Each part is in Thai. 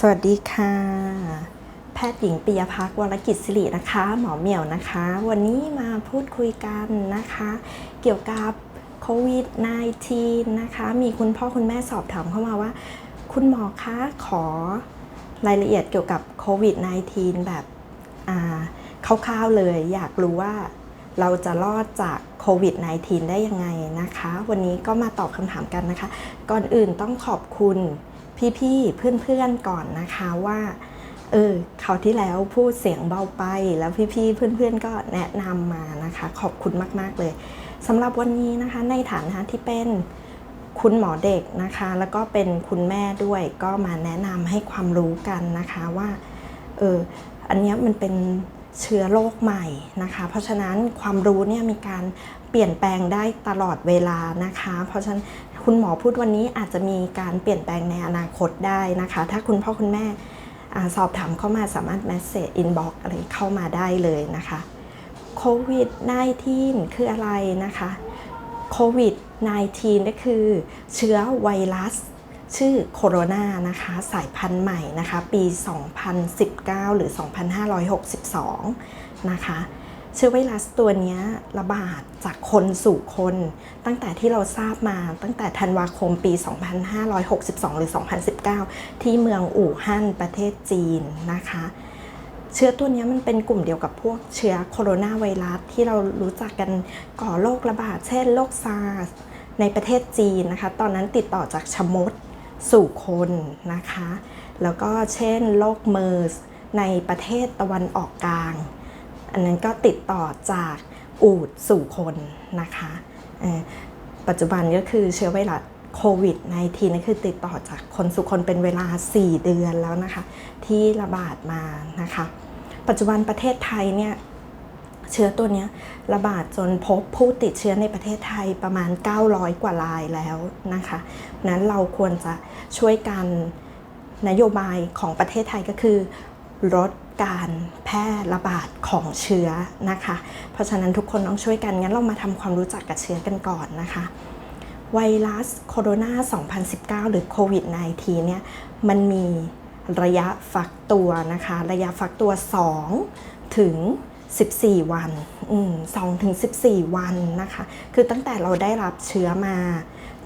สวัสดีค่ะ แพทย์หญิงปิยพักวรกิจสิรินะคะ หมอเหมี่ยวนะคะ วันนี้มาพูดคุยกันนะคะ เกี่ยวกับโควิด -19 นะคะ มีคุณพ่อคุณแม่สอบถามเข้ามาว่า คุณหมอคะขอรายละเอียดเกี่ยวกับโควิด -19 แบบคร่าวๆเลย อยากรู้ว่าเราจะรอดจากโควิด -19 ได้ยังไงนะคะ วันนี้ก็มาตอบคำถามกันนะคะ ก่อนอื่นต้องขอบคุณ พี่ๆเพื่อนๆก่อนนะคะว่าเออคราวที่แล้วพูดเสียงเบาไปแล้วพี่ๆเพื่อนๆก็แนะนำมานะคะ ขอบคุณมากๆเลยสำหรับวันนี้นะคะในฐานะที่เป็นคุณหมอเด็กนะคะ แล้วก็เป็นคุณแม่ด้วยก็มาแนะนำให้ความรู้กันนะคะว่าเอออันนี้มันเป็นเชื้อโรคใหม่นะคะ เพราะฉะนั้นความรู้เนี่ยมีการเปลี่ยนแปลงได้ตลอดเวลานะคะ เพราะฉะนั้น คุณหมอพูดวันนี้อาจจะมีการเปลี่ยนแปลงในอนาคตได้นะคะ ถ้าคุณพ่อคุณแม่อสอบถามเข้ามาสามารถ message inbox อะไรเข้ามาได้เลยนะคะโควิด -19 คืออะไรนะคะโควิด -19 ก็คือเชื้อไวรัส ชื่อโคโรนานะคะ สายพันธุ์ใหม่นะคะ ปี 2019 หรือ 2562 นะคะ เชื้อไวรัสตัวนี้ระบาดจากคนสู่คน ตั้งแต่ที่เราทราบมาตั้งแต่ธันวาคมปี 2562 หรือ 2019 ที่เมืองอู่ฮั่นประเทศจีนนะคะเชื้อตัวนี้มันเป็นกลุ่มเดียวกับพวกเชื้อโคโรนาไวรัสที่เรารู้จักกันก่อโรคระบาด เช่นโรคซาร์สในประเทศจีนนะคะ ตอนนั้นติดต่อจากชมดสู่คนนะคะ แล้วก็เช่นโรคเมอร์สในประเทศตะวันออกกลาง อันนั้นก็ติดต่อจากอูดสู่คนนะคะปัจจุบันก็คือเชื้อไวรัสโควิด -19 นั่นคือติดต่อจากคนสู่คนเป็นเวลา 4 เดือนแล้วนะคะ ที่ระบาดมานะคะ ปัจจุบันประเทศไทยเนี่ยเชื้อตัวเนี้ยระบาดจนพบผู้ติดเชื้อในประเทศไทยประมาณ 900 กว่ารายแล้วนะคะนั้นเราควรจะช่วยกันนโยบายของประเทศไทยก็คือ ลดการแพร่ระบาดของเชื้อนะคะ เพราะฉะนั้นทุกคนต้องช่วยกัน งั้นเรามาทำความรู้จักกับเชื้อกันก่อนนะคะ ไวรัสโคโรนา 2019 หรือโควิด -19 เนี่ย มันมีระยะฟักตัวนะคะ ระยะฟักตัว 2 ถึง 14 วันอืม2ถึง 14 วันนะคะ คือตั้งแต่เราได้รับเชื้อมา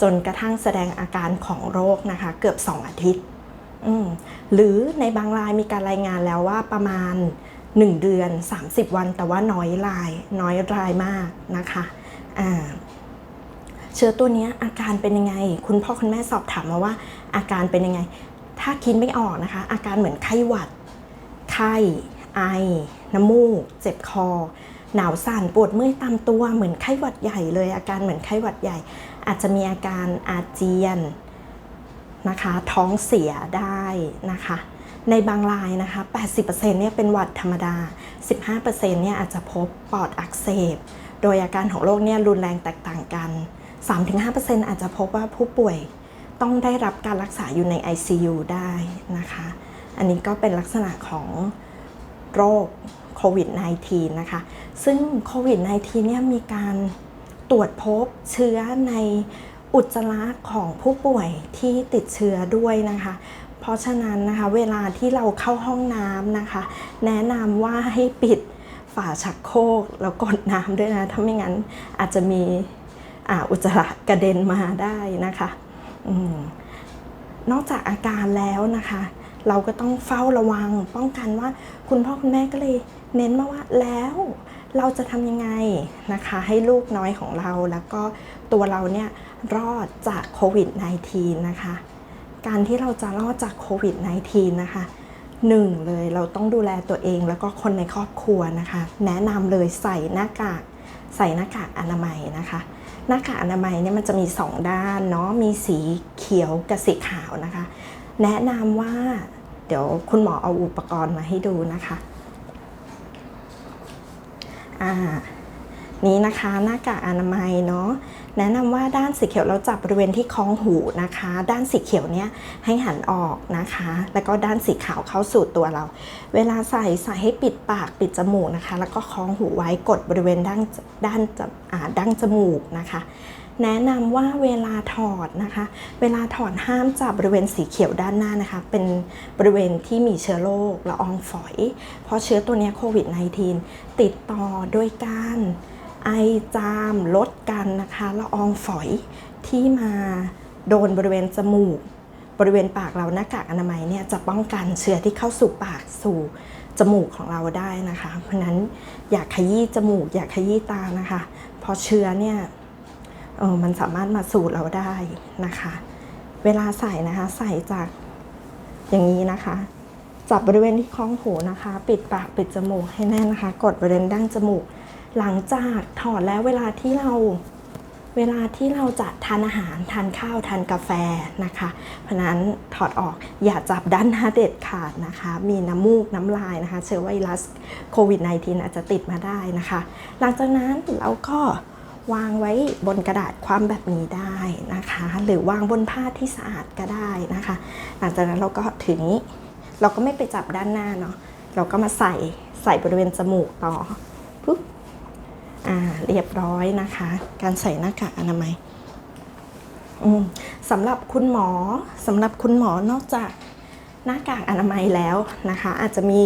จนกระทั่งแสดงอาการของโรคนะคะ เกือบ 2 อาทิตย์ หรือในบางรายมีการรายงานแล้วว่าประมาณ 1 เดือน 30 วัน แต่ว่าน้อยรายน้อยรายมากนะคะเชื้อตัวนี้อาการเป็นยังไง คุณพ่อคุณแม่สอบถามมาว่า อาการเป็นยังไง ถ้าคิดไม่ออกนะคะ อาการเหมือนไข้หวัด ไข้ ไอ น้ำมูก เจ็บคอ หนาวสั่นปวดเมื่อยตามตัวเหมือนไข้หวัดใหญ่เลย อาการเหมือนไข้หวัดใหญ่ อาจจะมีอาการอาเจียน นะคะท้องเสียได้นะคะ ในบางรายนะคะ 80%เนี่ยเป็นหวัดธรรมดา 15%เนี่ยอาจจะพบปอดอักเสบ โดยอาการของโรคเนี่ยรุนแรงแตกต่างกัน 3-5%อาจจะพบว่าผู้ป่วยต้องได้รับการรักษาอยู่ใน ICU ได้นะคะ อันนี้ก็เป็นลักษณะของโรคโควิด -19 นะคะ ซึ่งโควิด -19 เนี่ยมีการตรวจพบเชื้อใน อุจจาระของผู้ป่วยที่ติดเชื้อด้วยนะคะ เพราะฉะนั้นนะคะเวลาที่เราเข้าห้องน้ำนะคะ แนะนำว่าให้ปิดฝาชักโครกแล้วกดน้ำด้วยนะ ถ้าไม่งั้นอาจจะมีอ,อุจจาระกระเด็นมาได้นะคะอนอกจากอาการแล้วนะคะ เราก็ต้องเฝ้าระวังป้องกันว่าคุณพ่อคุณแม่ก็เลยเน้นมาว่าแล้วเราจะทำยังไงนะคะ ให้ลูกน้อยของเราแล้วก็ตัวเราเนี่ย รอดจากโควิด -19 นะคะ การที่เราจะรอดจากโควิด -19 นะคะหนึ่งเลยเราต้องดูแลตัวเองแล้วก็คนในครอบครัวนะคะ แนะนำเลยใส่หน้ากากใส่หน้ากากอนามัยนะคะ หน้ากากอนามัยเนี่ยมันจะมี 2 ด้านเนาะมีสีเขียวกับสีขาวนะคะ แนะนำว่าเดี๋ยวคุณหมอเอาอุปกรณ์มาให้ดูนะคะอ่านี้นะคะหน้ากากอนามัยเนาะ แนะนำว่าด้านสีเขียวเราจับบริเวณที่คองหูนะคะ ด้านสีเขียวเนี่ยให้หันออกนะคะ แล้วก็ด้านสีขาวเข้าสู่ตัวเรา เวลาใส่ใส่ให้ปิดปากปิดจมูกนะคะ แล้วก็คองหูไว้กดบริเวณด้านด้านอ่าดั้งจมูกนะคะแนะนำว่าเวลาถอดนะคะ เวลาถอดห้ามจับบริเวณสีเขียวด้านหน้านะคะ เป็นบริเวณที่มีเชื้อโรคละอองฝอย เพราะเชื้อตัวนี้โควิด -19 ติดต่อโดยการ ไอจามลดกันนะคะละอองฝอยที่มาโดนบริเวณจมูก บริเวณปากเราหน้ากากอนามัยเนี่ยจะป้องกันเชื้อที่เข้าสู่ปากสู่จมูกของเราได้นะคะ เพราะนั้นอยากขยี้จมูก อยากขยี้ตานะคะเพราะเชื้อเนี่ยเออมันสามารถมาสู่เราได้นะคะ เวลาใส่นะคะใส่จากอย่างนี้นะคะ จับบริเวณที่คล้องหูนะคะ ปิดปากปิดจมูกให้แน่นนะคะ กดบริเวณดั้งจมูก หลังจากถอดแล้วเวลาที่เราเวลาที่เราจะทานอาหารทานข้าวทานกาแฟนะคะ เพราะนั้นถอดออกอย่าจับด้านหน้าเด็ดขาดนะคะ มีน้ำมูกน้ำลายนะคะ เชื้อไวรัสโควิด -19 อาจจะติดมาได้นะคะ หลังจากนั้นเราก็วางไว้บนกระดาษความแบบนี้ได้นะคะ หรือวางบนผ้าที่สะอาดก็ได้นะคะ หลังจากนั้นเราก็ถึงนี้เราก็ไม่ไปจับด้านหน้าเนาะเราก็มาใส่ใส่บริเวณจมูกต่อ อ่าเรียบร้อยนะคะ การใส่หน้ากากอนามัยสำหรับคุณหมอสำหรับคุณหมอนอกจากหน้ากากอนามัยแล้วนะคะ อาจจะมี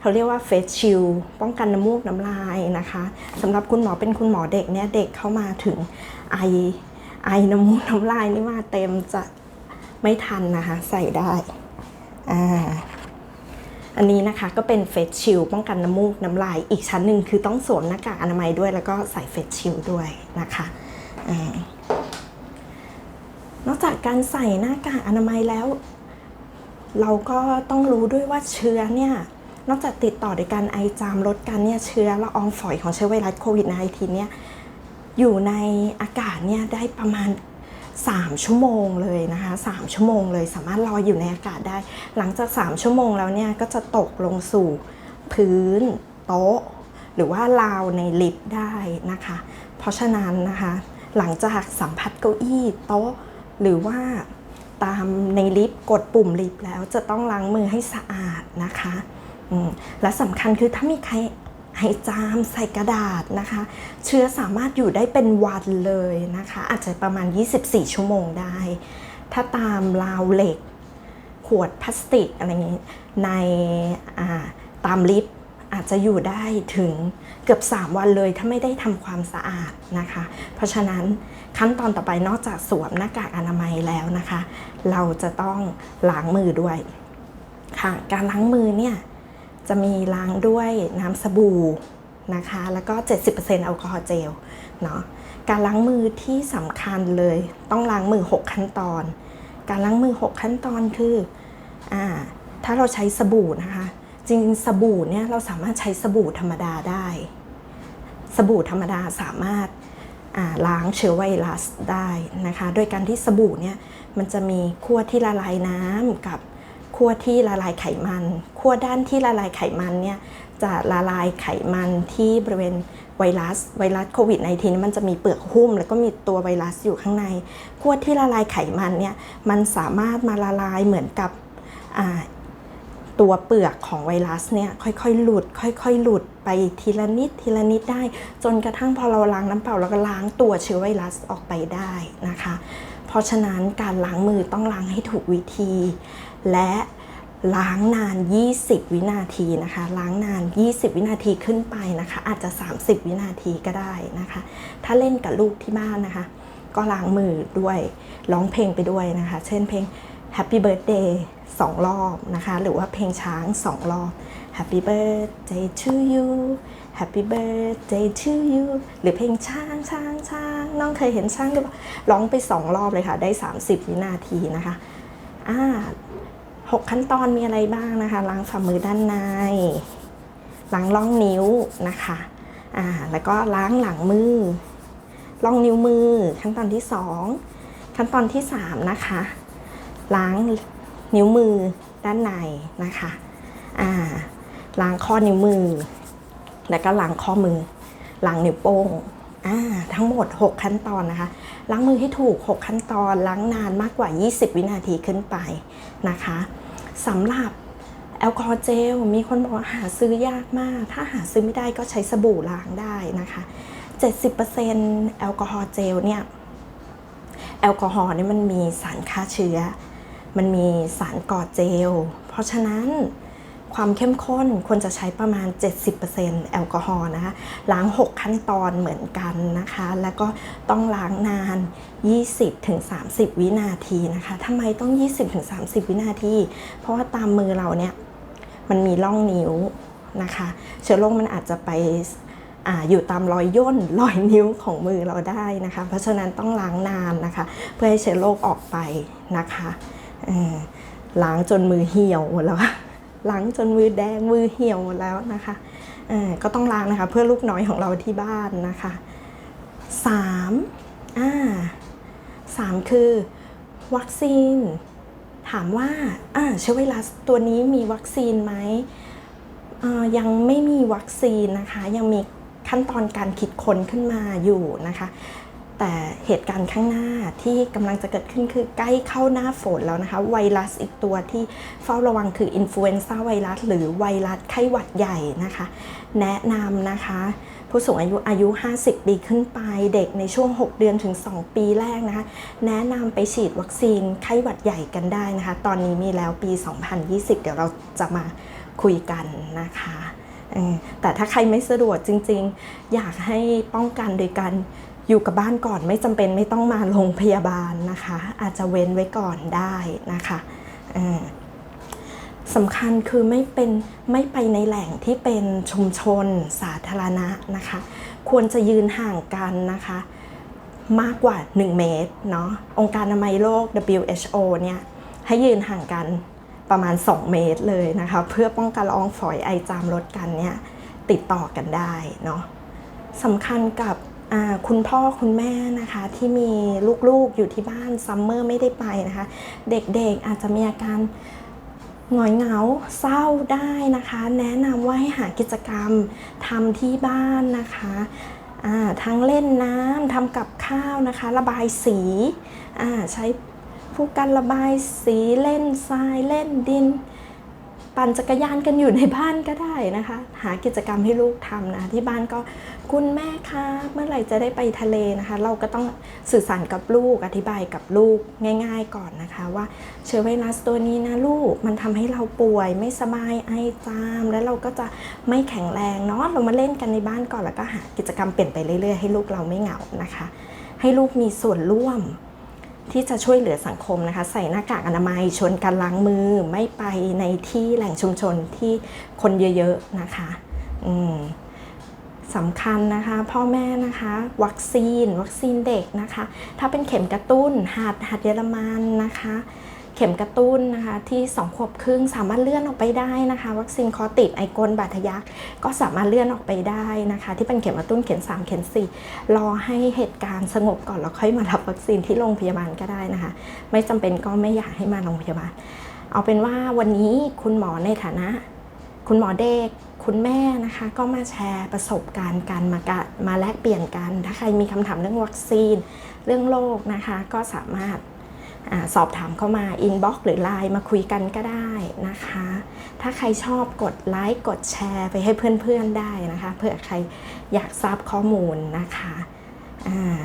เขาเรียกว่าเฟสชิลป้องกันน้ำมูกน้ำลายนะคะสำหรับคุณหมอเป็นคุณหมอเด็กเนี่ยเด็กเข้ามาถึงไอไอน้ำมูกน้ำลายนี่มาเต็มจะไม่ทันนะคะ ใส่ได้อ่า อันนี้นะคะก็เป็นเฟสชิลป้องกันน้ำมูกน้ำลาย อีกชั้นหนึ่งคือต้องสวมหน้ากากอนามัยด้วย แล้วก็ใส่เฟสชิลด้วยนะคะอนอกจากการใส่หน้ากากอนามัยแล้ว เราก็ต้องรู้ด้วยว่าเชื้อเนี่ยนอกจากติดต่อโดยการไอจามลดกันเนี่ยเชื้อละอองฝอยของเชื้อไวรัสโควิด -19 เนี่ยอยู่ในอากาศเนี่ยได้ประมาณ 3 ชั่วโมงเลยนะคะ 3 ชั่วโมงเลยสามารถลอยอยู่ในอากาศได้ หลังจาก 3 ชั่วโมงแล้วเนี่ยก็จะตกลงสู่พื้นโต๊ะ หรือว่าราวในลิฟต์ได้นะคะ เพราะฉะนั้นนะคะ หลังจากสัมผัสเก้าอี้โต๊ะ หรือว่าตามในลิฟต์กดปุ่มลิฟต์แล้วจะต้องล้างมือให้สะอาดนะคะและสำคัญคือถ้ามีใคร ให้จามใส่กระดาษนะคะ เชื้อสามารถอยู่ได้เป็นวันเลยนะคะ อาจจะประมาณ 24 ชั่วโมงได้ ถ้าตามราวเหล็ก ขวดพลาสติกอะไรอย่างนี้ในาตามลิฟต์อาจจะอยู่ได้ถึงเกือบ 3 วันเลยถ้าไม่ได้ทำความสะอาดนะคะ เพราะฉะนั้นขั้นตอนต่อไปนอกจากสวมหน้ากากอนามัยแล้วนะคะ เราจะต้องล้างมือด้วยค่ะการล้างมือเนี่ย จะมีล้างด้วยน้ำสบู่นะคะ แล้วก็ 70%แอลกอฮอล์เจลเนาะการล้างมือที่สำคัญเลย ต้องล้างมือ 6 ขั้นตอน การล้างมือ 6 ขั้นตอนคืออ่าถ้าเราใช้สบู่นะคะ จริงๆสบู่เนี่ยเราสามารถใช้สบู่ธรรมดาได้ สบู่ธรรมดาสามารถาล้างเชื้อไวรัสได้นะคะ โดยการที่สบู่เนี่ยมันจะมีขั้วที่ละลายน้ำกับ ขั้วที่ละลายไขมันขั้วด้านที่ละลายไขมันเนี่ยจะละลายไขมันที่บริเวณไวรัสไวรัสโควิด -19 มันจะมีเปลือกหุ้ม แล้วก็มีตัวไวรัสอยู่ข้างในขั้วที่ละลายไขมันเนี่ยมันสามารถมาละลายเหมือนกับตัวเปลือกของไวรัสเนี่ยค่อยๆ หลุด ค่อยๆ หลุดไปทีละนิดทีละนิดได้ จนกระทั่งพอเราล้างน้ำเปล่าเราก็ล้างตัวเชื้อไวรัสออกไปได้นะคะ เพราะฉะนั้นการล้างมือต้องล้างให้ถูกวิธี และล้างนาน 20 วินาทีนะคะ ล้างนาน 20 วินาทีขึ้นไปนะคะ อาจจะ 30 วินาทีก็ได้นะคะ ถ้าเล่นกับลูกที่บ้านนะคะ ก็ล้างมือด้วยร้องเพลงไปด้วยนะคะ เช่นเพลง Happy Birthday สองรอบนะคะ หรือว่าเพลงช้างสองรอบ Happy Birthday to you Happy Birthday to you หรือเพลงช้างช้างช้างน้องเคยเห็นช้างหรือเปล่าร้องไปสองรอบเลยค่ะ ได้ 30 วินาทีนะคะอ่าหกขั้นตอนมีอะไรบ้างนะคะ ล้างฝ่ามือด้านใน ล้างล่องนิ้วนะคะอ่าแล้วก็ล้างหลังมือ ล่องนิ้วมือ ขั้นตอนที่สองขั้นตอนที่สามนะคะ ล้างนิ้วมือด้านในนะคะอ่า ล้างข้อนิ้วมือ แล้วก็ล้างข้อมือล้างนิ้วโป้งอ่าทั้งหมด 6 ขั้นตอนนะคะ ล้างมือให้ถูก 6 ขั้นตอนล้างนานมากกว่า 20 วินาทีขึ้นไปนะคะสำหรับแอลกอฮอล์เจลมีคนบอกว่าหาซื้อยากมาก ถ้าหาซื้อไม่ได้ก็ใช้สบู่ล้างได้นะคะ 70%แอลกอฮอล์เจลเนี่ยแอลกอฮอล์เนี่ยมันมีสารฆ่าเชื้อ มันมีสารก่อเจล เพราะฉะนั้น ความเข้มข้นควรจะใช้ประมาณ 70%แอลกอฮอล์นะคะล้าง 6 ขั้นตอนเหมือนกันนะคะ แล้วก็ต้องล้างนาน 20-30 วินาทีนะคะทำไมต้อง 20-30 วินาที เพราะว่าตามมือเราเนี่ยมันมีร่องนิ้วนะคะ เชื้อโรคมันอาจจะไปออยู่ตามรอยย่นรอยนิ้วของมือเราได้นะคะ เพราะฉะนั้นต้องล้างนานนะคะ เพื่อให้เชื้อโรคออกไปนะคะล้างจนมือเหี่ยวหมดแล้ว ล้างจนมือแดงมือเหี่ยวหมดแล้วนะคะก็ต้องล้างนะคะ เพื่อลูกน้อยของเราที่บ้านนะคะสามอ่าสามคือวัคซีน ถามว่าอ่าเชื้อไวรัสตัวนี้มีวัคซีนไหมยังไม่มีวัคซีนนะคะ ยังมีขั้นตอนการคิดค้นขึ้นมาอยู่นะคะ แต่เหตุการณ์ข้างหน้าที่กำลังจะเกิดขึ้นคือใกล้เข้าหน้าฝนแล้วนะคะ ไวรัสอีกตัวที่เฝ้าระวังคืออินฟลูเอนซ่าไวรัสหรือไวรัสไข้หวัดใหญ่นะคะ แนะนำนะคะ ผู้สูงอายุอายุ 50 ปีขึ้นไปเด็กในช่วง 6 เดือนถึง 2 ปีแรกนะคะ แนะนำไปฉีดวัคซีนไข้หวัดใหญ่กันได้นะคะ ตอนนี้มีแล้วปี 2020 เดี๋ยวเราจะมาคุยกันนะคะแต่ถ้าใครไม่สะดวกจริงๆ อยากให้ป้องกันโดยการ อยู่กับบ้านก่อนไม่จำเป็นไม่ต้องมาโรงพยาบาลนะคะ อาจจะเว้นไว้ก่อนได้นะคะสำคัญคือไม่เป็นไม่ไปในแหล่งที่เป็นชุมชนสาธารณะนะคะ ควรจะยืนห่างกันนะคะมากกว่า 1 เมตรเนาะองค์การอนามัยโลก WHO เนี่ยให้ยืนห่างกันประมาณ 2 เมตรเลยนะคะ เพื่อป้องกันละอองฝอยไอจามลดกันเนี่ยติดต่อกันได้เนาะสำคัญกับ คุณพ่อคุณแม่นะคะที่มีลูกๆอยู่ที่บ้านซัมเมอร์ไม่ได้ไปนะคะ เด็กๆอาจจะมีอาการหงอยเหงาเศร้าได้นะคะ แนะนำว่าให้หากิจกรรมทำที่บ้านนะคะทั้งเล่นน้ำทำกับข้าวนะคะ ระบายสีใช้ผู้กันระบายสีเล่นทรายเล่นดิน ปั่นจักรยานกันอยู่ในบ้านก็ได้นะคะ หากิจกรรมให้ลูกทำนะที่บ้านก็คุณแม่คะเมื่อไหร่จะได้ไปทะเลนะคะ เราก็ต้องสื่อสารกับลูกอธิบายกับลูกง่าย ๆ ก่อนนะคะ ว่าเชื้อไวรัสตัวนี้นะลูกมันทำให้เราป่วยไม่สบายไอจาม แล้วเราก็จะไม่แข็งแรงเนาะเรามาเล่นกันในบ้านก่อนแล้วก็หากิจกรรมเปลี่ยนไปเรื่อยๆให้ลูกเราไม่เหงานะคะ ให้ลูกมีส่วนร่วม ที่จะช่วยเหลือสังคมนะคะ ใส่หน้ากากอนามัยชวนกันล้างมือ ไม่ไปในที่แหล่งชุมชนที่คนเยอะๆนะคะอืมสำคัญนะคะพ่อแม่นะคะ วัคซีน วัคซีนเด็กนะคะ ถ้าเป็นเข็มกระตุ้นหัดหัดเยอรมันนะคะ เข็มกระตุ้นนะคะที่2ขวบครึ่งสามารถเลื่อนออกไปได้นะคะ วัคซีนคอติดไอกลบาดทะยักก็สามารถเลื่อนออกไปได้นะคะ ที่เป็นเข็มกระตุ้นเข็ม3เข็ม4รอให้เหตุการณ์สงบก่อนแล้วค่อยมารับวัคซีนที่โรงพยาบาลก็ได้นะคะ ไม่จำเป็นก็ไม่อยากให้มาโรงพยาบาล เอาเป็นว่าวันนี้คุณหมอในฐานะ คุณหมอเด็กคุณแม่นะคะก็มาแชร์ประสบการณ์กันมากะมาแลกเปลี่ยนกัน ถ้าใครมีคำถามเรื่องวัคซีน เรื่องโรคนะคะ ก็สามารถ อสอบถามเข้ามาอินบ็อกซ์หรือไลน์มาคุยกันก็ได้นะคะ ถ้าใครชอบกดไลค์กดแชร์ไปให้เพื่อนๆได้นะคะเผื่อใครอยากทราบข้อมูลนะคะอ่า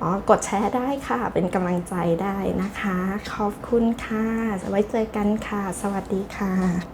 อ๋อกดแชร์ได้ค่ะ เป็นกำลังใจได้นะคะ ขอบคุณค่ะ ไว้เจอกันค่ะ สวัสดีค่ะ